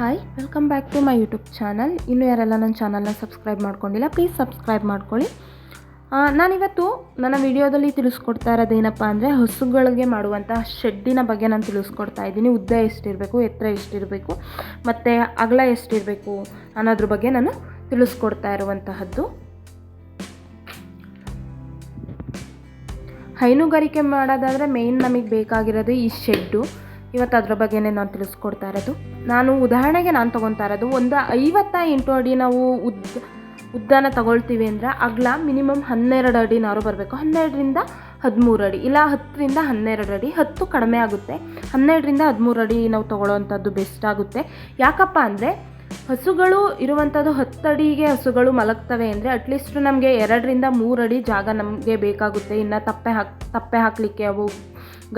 Hi welcome back to my YouTube channel ಇನ್ನೂ ಯಾರೆಲ್ಲ ನನ್ನ ಚಾನಲ್ನ ಸಬ್ಸ್ಕ್ರೈಬ್ ಮಾಡ್ಕೊಂಡಿಲ್ಲ ಪ್ಲೀಸ್ ಸಬ್ಸ್ಕ್ರೈಬ್ ಮಾಡ್ಕೊಳ್ಳಿ. ನಾನಿವತ್ತು ನನ್ನ ವಿಡಿಯೋದಲ್ಲಿ ತಿಳಿಸ್ಕೊಡ್ತಾ ಇರೋದೇನಪ್ಪ ಅಂದರೆ ಹಸುಗಳಿಗೆ ಮಾಡುವಂಥ ಶೆಡ್ಡಿನ ಬಗ್ಗೆ ನಾನು ತಿಳಿಸ್ಕೊಡ್ತಾ ಇದ್ದೀನಿ. ಉದ್ದ ಎಷ್ಟಿರಬೇಕು, ಎತ್ತರ ಎಷ್ಟಿರಬೇಕು, ಮತ್ತು ಅಗಲ ಎಷ್ಟಿರಬೇಕು ಅನ್ನೋದ್ರ ಬಗ್ಗೆ ನಾನು ತಿಳಿಸ್ಕೊಡ್ತಾ ಇರುವಂತಹದ್ದು. ಹೈನುಗಾರಿಕೆ ಮಾಡೋದಾದರೆ ಮೇಯ್ನ್ ನಮಗೆ ಬೇಕಾಗಿರೋದು ಈ ಶೆಡ್ಡು. ಇವತ್ತು ಅದ್ರ ಬಗ್ಗೆನೇ ನಾನು ತಿಳಿಸ್ಕೊಡ್ತಾ ಇರೋದು. ನಾನು ಉದಾಹರಣೆಗೆ ನಾನು ತೊಗೊತಾ ಇರೋದು, ಒಂದು ಐವತ್ತ ಎಂಟು ಅಡಿ ನಾವು ಉದ್ದ, ಉದ್ದನ ತಗೊಳ್ತೀವಿ ಅಂದರೆ ಅಗಲ ಮಿನಿಮಮ್ ಹನ್ನೆರಡು ಅಡಿನಾರು ಬರಬೇಕು. ಹನ್ನೆರಡರಿಂದ ಹದಿಮೂರು ಅಡಿ, ಇಲ್ಲ ಹತ್ತರಿಂದ ಹನ್ನೆರಡು ಅಡಿ, ಹತ್ತು ಕಡಿಮೆ ಆಗುತ್ತೆ. ಹನ್ನೆರಡರಿಂದ ಹದಿಮೂರು ಅಡಿ ನಾವು ತೊಗೊಳ್ಳೋವಂಥದ್ದು ಬೆಸ್ಟ್ ಆಗುತ್ತೆ. ಯಾಕಪ್ಪ ಅಂದರೆ ಹಸುಗಳು ಇರುವಂಥದ್ದು ಹತ್ತಡಿಗೆ ಹಸುಗಳು ಮಲಗ್ತವೆ ಅಂದರೆ ಅಟ್ಲೀಸ್ಟ್ ನಮಗೆ ಎರಡರಿಂದ ಮೂರು ಅಡಿ ಜಾಗ ನಮಗೆ ಬೇಕಾಗುತ್ತೆ. ಇನ್ನು ತಪ್ಪೆ ಹಾಕ್, ತಪ್ಪೆ ಹಾಕಲಿಕ್ಕೆ ಅವು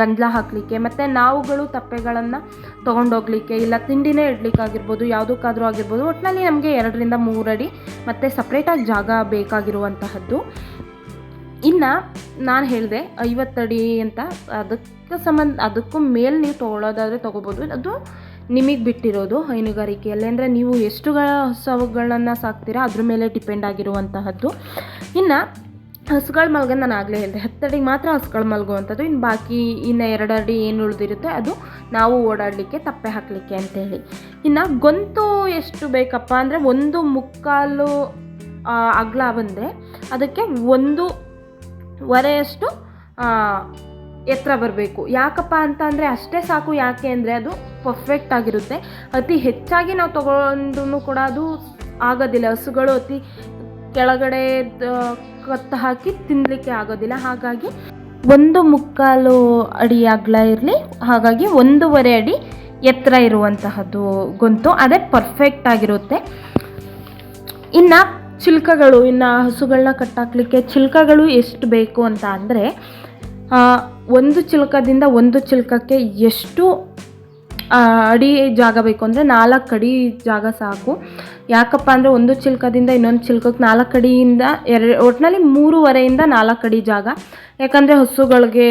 ಗಂಜಲ ಹಾಕಲಿಕ್ಕೆ, ಮತ್ತು ನಾವುಗಳು ತಪ್ಪೆಗಳನ್ನು ತೊಗೊಂಡೋಗ್ಲಿಕ್ಕೆ, ಇಲ್ಲ ತಿಂಡಿನೇ ಇಡ್ಲಿಕ್ಕಾಗಿರ್ಬೋದು, ಯಾವುದಕ್ಕಾದರೂ ಆಗಿರ್ಬೋದು ಒಟ್ಟಿನಲ್ಲಿ ನಮಗೆ ಎರಡರಿಂದ ಮೂರಡಿ ಮತ್ತು ಸಪ್ರೇಟಾಗಿ ಜಾಗ ಬೇಕಾಗಿರುವಂತಹದ್ದು. ಇನ್ನು ನಾನು ಹೇಳಿದೆ, ಐವತ್ತಡಿ ಅಂತ ಅದಕ್ಕೆ ಸಂಬಂಧ, ಅದಕ್ಕೂ ಮೇಲೆ ನೀವು ತೊಗೊಳ್ಳೋದಾದರೆ ತೊಗೋಬೋದು. ಅದು ನಿಮಗೆ ಬಿಟ್ಟಿರೋದು ಹೈನುಗಾರಿಕೆಯಲ್ಲಿ. ಅಂದರೆ ನೀವು ಎಷ್ಟುಗಳ ಹೊಸಗಳನ್ನು ಸಾಕ್ತೀರಾ, ಅದ್ರ ಮೇಲೆ ಡಿಪೆಂಡ್ ಆಗಿರುವಂತಹದ್ದು. ಇನ್ನು ಹಸುಗಳ ಮಲ್ಗ ನಾನು ಆಗಲೇ ಹೇಳಿದೆ. ಹತ್ತಡಿಗೆ ಮಾತ್ರ ಹಸುಗಳು ಮಲ್ಗುವಂಥದ್ದು. ಇನ್ನು ಬಾಕಿ ಇನ್ನು ಎರಡು ಅಡಿ ಏನು ಉಳಿದಿರುತ್ತೆ ಅದು ನಾವು ಓಡಾಡಲಿಕ್ಕೆ, ತಪ್ಪೆ ಹಾಕಲಿಕ್ಕೆ ಅಂತೇಳಿ. ಇನ್ನು ಗೊಂತು ಎಷ್ಟು ಬೇಕಪ್ಪ ಅಂದರೆ ಒಂದು ಮುಕ್ಕಾಲು ಅಗ್ಲ ಬಂದರೆ ಅದಕ್ಕೆ ಒಂದು ವರೆಯಷ್ಟು ಎತ್ತರ ಬರಬೇಕು. ಯಾಕಪ್ಪ ಅಂತ ಅಂದರೆ ಅಷ್ಟೇ ಸಾಕು. ಯಾಕೆ ಅಂದರೆ ಅದು ಪರ್ಫೆಕ್ಟ್ ಆಗಿರುತ್ತೆ. ಅತಿ ಹೆಚ್ಚಾಗಿ ನಾವು ತಗೊಂಡು ಕೂಡ ಅದು ಆಗೋದಿಲ್ಲ. ಹಸುಗಳು ಅತಿ ಕೆಳಗಡೆ ಕತ್ತು ಹಾಕಿ ತಿನ್ನಲಿಕ್ಕೆ ಆಗೋದಿಲ್ಲ. ಹಾಗಾಗಿ ಒಂದು ಮುಕ್ಕಾಲು ಅಡಿ ಅಗಲ ಇರಲಿ. ಹಾಗಾಗಿ ಒಂದೂವರೆ ಅಡಿ ಎತ್ತರ ಇರುವಂತಹದ್ದು ಗೊಂತು ಅದೇ ಪರ್ಫೆಕ್ಟ್ ಆಗಿರುತ್ತೆ. ಇನ್ನು ಚಿಲ್ಕಗಳು, ಇನ್ನು ಹಸುಗಳನ್ನ ಕಟ್ಟಾಕ್ಲಿಕ್ಕೆ ಚಿಲ್ಕಗಳು ಎಷ್ಟು ಬೇಕು ಅಂತ ಅಂದರೆ ಒಂದು ಚಿಲ್ಕದಿಂದ ಒಂದು ಚಿಲ್ಕಕ್ಕೆ ಎಷ್ಟು ಅಡಿ ಜಾಗ ಬೇಕು ಅಂದರೆ ನಾಲ್ಕು ಅಡಿ ಜಾಗ ಸಾಕು. ಯಾಕಪ್ಪ ಅಂದರೆ ಒಂದು ಚಿಲ್ಕದಿಂದ ಇನ್ನೊಂದು ಚಿಲ್ಕಕ್ಕೆ ನಾಲ್ಕು ಅಡಿಯಿಂದ ಎರಡು ಒಟ್ಟಿನಲ್ಲಿ ಮೂರುವರೆಯಿಂದ ನಾಲ್ಕು ಅಡಿ ಜಾಗ. ಯಾಕಂದರೆ ಹಸುಗಳಿಗೆ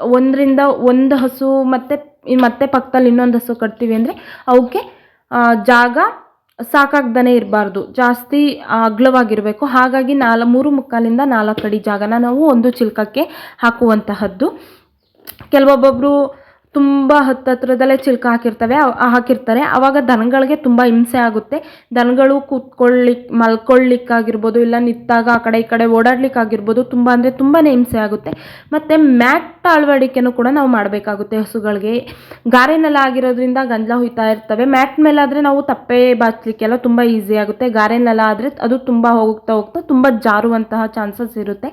ಒಂದರಿಂದ ಒಂದು ಹಸು ಮತ್ತು ಮತ್ತೆ ಪಕ್ಕದಲ್ಲಿ ಇನ್ನೊಂದು ಹಸು ಕಟ್ತೀವಿ ಅಂದರೆ ಅವಕ್ಕೆ ಜಾಗ ಸಾಕಾಗ್ದೇ ಇರಬಾರ್ದು. ಜಾಸ್ತಿ ಅಗ್ಲವಾಗಿರಬೇಕು. ಹಾಗಾಗಿ ನಾಲ್, ಮೂರು ಮುಕ್ಕಾಲಿಂದ ನಾಲ್ಕು ಅಡಿ ಜಾಗನ ನಾವು ಒಂದು ಚಿಲ್ಕಕ್ಕೆ ಹಾಕುವಂತಹದ್ದು. ಕೆಲವೊಬ್ಬೊಬ್ಬರು ತುಂಬ ಹತ್ತತ್ರದಲ್ಲೇ ಚಿಲ್ಕ ಹಾಕಿರ್ತವೆ ಹಾಕಿರ್ತಾರೆ. ಆವಾಗ ದನಗಳಿಗೆ ತುಂಬ ಹಿಂಸೆ ಆಗುತ್ತೆ. ದನಗಳು ಕೂತ್ಕೊಳ್ಳಿಕ್ಕೆ ಮಲ್ಕೊಳ್ಳಿಕ್ಕಾಗಿರ್ಬೋದು, ಇಲ್ಲ ನಿಂತಾಗ ಆ ಕಡೆ ಈ ಕಡೆ ಓಡಾಡ್ಲಿಕ್ಕಾಗಿರ್ಬೋದು, ತುಂಬ ಅಂದರೆ ತುಂಬಾ ಹಿಂಸೆ ಆಗುತ್ತೆ. ಮತ್ತು ಮ್ಯಾಟ್ ಅಳವಡಿಕೆನೂ ಕೂಡ ನಾವು ಮಾಡಬೇಕಾಗುತ್ತೆ ಹಸುಗಳಿಗೆ. ಗಾರೆನೆಲ್ಲ ನೆಲ ಆಗಿರೋದ್ರಿಂದ ಗಂಜಲ ಹುಯ್ತಾ ಇರ್ತವೆ. ಮ್ಯಾಟ್ ಮೇಲಾದರೆ ನಾವು ತಪ್ಪೆ ಬಾಚಲಿಕ್ಕೆಲ್ಲ ತುಂಬ ಈಸಿ ಆಗುತ್ತೆ. ಗಾರೆನೆಲ್ಲ ನೆಲ ಆದರೆ ಅದು ತುಂಬ ಹೋಗ್ತಾ ಹೋಗ್ತಾ ತುಂಬ ಜಾರುವಂತಹ ಚಾನ್ಸಸ್ ಇರುತ್ತೆ.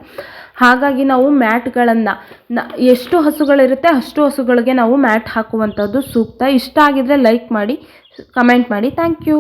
ಹಾಗಾಗಿ ನಾವು ಮ್ಯಾಟ್ಗಳನ್ನು ನ, ಎಷ್ಟು ಹಸುಗಳಿರುತ್ತೆ ಅಷ್ಟು ಹಸುಗಳಿಗೆ ನಾವು ಮ್ಯಾಟ್ ಹಾಕುವಂಥದ್ದು ಸೂಕ್ತ. ಇಷ್ಟ ಆಗಿದ್ದರೆ ಲೈಕ್ ಮಾಡಿ ಕಮೆಂಟ್ ಮಾಡಿ. Thank you